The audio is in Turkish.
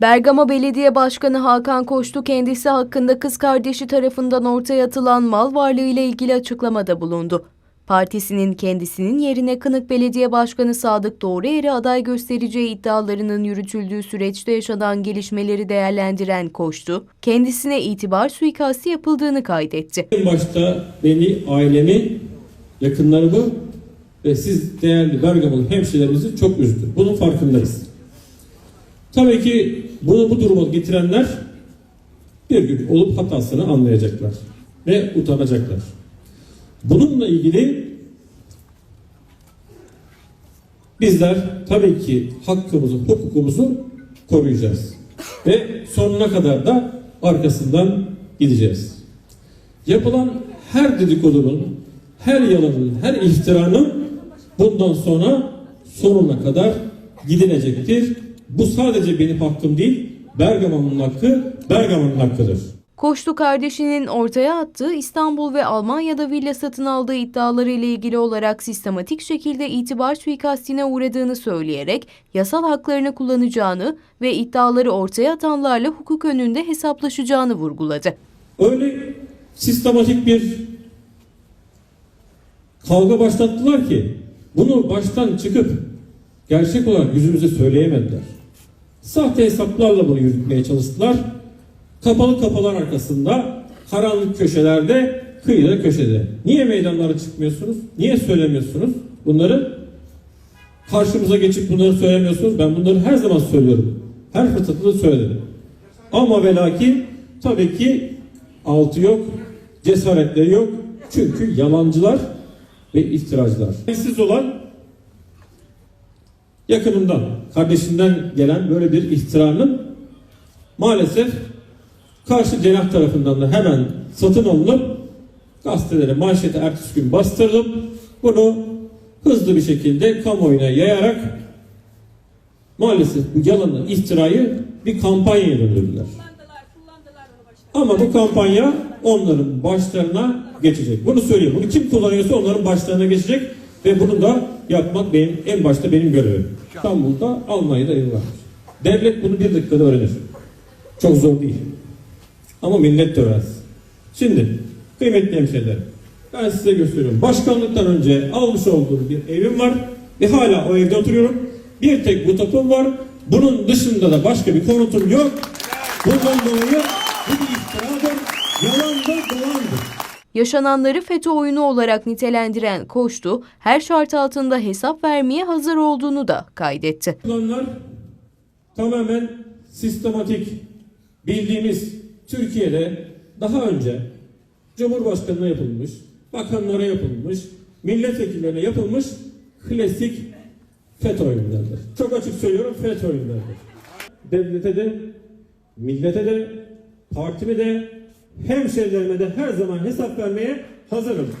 Bergama Belediye Başkanı Hakan Koçtu kendisi hakkında kız kardeşi tarafından ortaya atılan mal varlığı ile ilgili açıklamada bulundu. Partisinin kendisinin yerine Kınık Belediye Başkanı Sadık Doğruer'i aday göstereceği iddialarının yürütüldüğü süreçte yaşanan gelişmeleri değerlendiren Koçtu, kendisine itibar suikasti yapıldığını kaydetti. En başta beni, ailemi, yakınlarımı ve siz değerli Bergamalı hemşehrilerimizi çok üzdü. Bunun farkındayız. Tabii ki bunu bu duruma getirenler bir gün olup hatasını anlayacaklar ve utanacaklar. Bununla ilgili bizler tabii ki hakkımızı, hukukumuzu koruyacağız. Ve sonuna kadar da arkasından gideceğiz. Yapılan her dedikodunun, her yalanın, her iftiranın bundan sonra sonuna kadar gidilecektir. Bu sadece benim hakkım değil, Bergama'nın hakkı, Bergama'nın hakkıdır. Koçlu kardeşinin ortaya attığı İstanbul ve Almanya'da villa satın aldığı iddiaları ile ilgili olarak sistematik şekilde itibar suikastine uğradığını söyleyerek yasal haklarını kullanacağını ve iddiaları ortaya atanlarla hukuk önünde hesaplaşacağını vurguladı. Öyle sistematik bir kavga başlattılar ki bunu baştan çıkıp gerçek olarak yüzümüze söyleyemediler. Sahte hesaplarla bunu yürütmeye çalıştılar. Kapalı kapılar arkasında, karanlık köşelerde, kıyıda köşede. Niye meydanlara çıkmıyorsunuz? Niye söylemiyorsunuz? Bunları karşımıza geçip bunları söylemiyorsunuz. Ben bunları her zaman söylüyorum. Her fırsatta da söyledim. Ama ve lakin tabii ki altı yok, cesaretleri yok. Çünkü yalancılar ve iftiracılar. Siz olan yakınından, kardeşinden gelen böyle bir iftiranın maalesef karşı cenah tarafından da hemen satın alınıp gazetelere manşete ertesi gün bastırılıp bunu hızlı bir şekilde kamuoyuna yayarak maalesef bu yalanı, iftirayı bir kampanyaya döndürdüler. Ama bu kampanya onların başlarına geçecek. Bunu söyleyeyim. Bunu kim kullanıyorsa onların başlarına geçecek ve bunu da yapmak benim en başta benim görevim. İstanbul'da, Almanya'da yıllar. Devlet bunu bir dakikada öğrenir. Çok zor değil. Ama millet de öğrensin. Şimdi kıymetli hemşehrilerim ben size gösteriyorum. Başkanlıktan önce almış olduğum bir evim var ve hala o evde oturuyorum. Bir tek bu tapum var. Bunun dışında da başka bir konutum yok. Bundan dolayı bu Yaşananları FETÖ oyunu olarak nitelendiren Koçtu, her şart altında hesap vermeye hazır olduğunu da kaydetti. Yapılanlar tamamen sistematik bildiğimiz Türkiye'de daha önce Cumhurbaşkanı'na yapılmış, bakanlara yapılmış, milletvekillerine yapılmış klasik FETÖ oyunlarıdır. Çok açık söylüyorum FETÖ oyunlarıdır. Devlete de, millete de, partime de, hemşerilerime de her zaman hesap vermeye hazırım.